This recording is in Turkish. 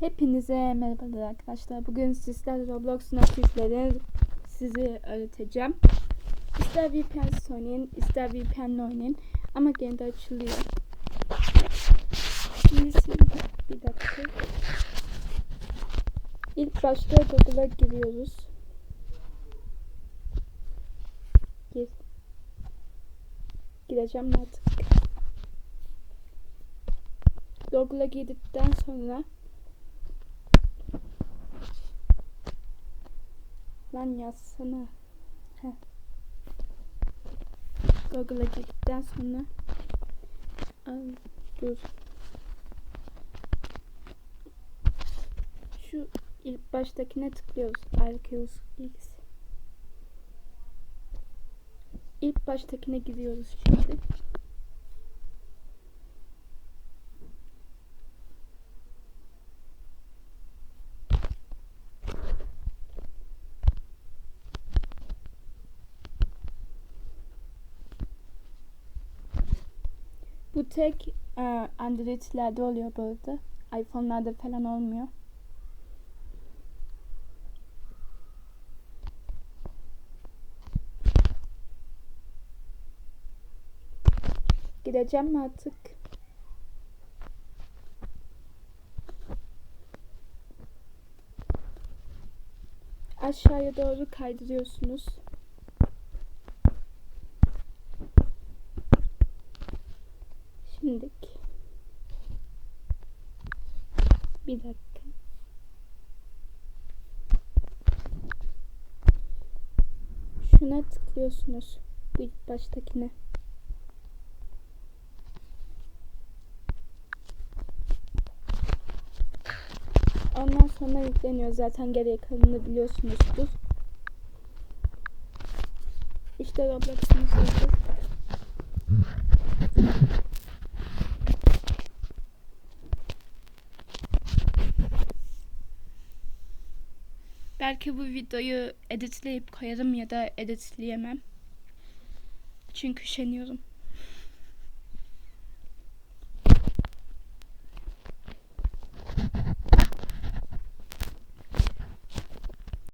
Hepinize merhabalar arkadaşlar. Bugün sizlerle Roblox'un aktiflerini sizi öğreteceğim. İster VPN oynayın, ister VPN'le oynayın. Ama gene de açılıyor. Bir dakika. İlk başta Google'a giriyoruz. Gir. Gireceğim artık. Google'a girdikten sonra Lan yazsana. Heh. Google'a girdikten sonra Ay, dur. Şu ilk baştakine tıklıyoruz. Arceus X. İlk baştakine gidiyoruz şimdi. Bu tek e, Android'lerde oluyor bu arada. iPhone'larda falan olmuyor. Gideceğim mi artık? Aşağıya doğru kaydırıyorsunuz. Şimdilik. Bir dakika. Şuna tıklıyorsunuz. Bu ilk baştakine. Ondan sonra yükleniyor. Zaten geriye kalanını biliyorsunuzdur. İşte Roblox'umuz hazır. Belki bu videoyu editleyip koyarım ya da editleyemem. Çünkü üşeniyorum.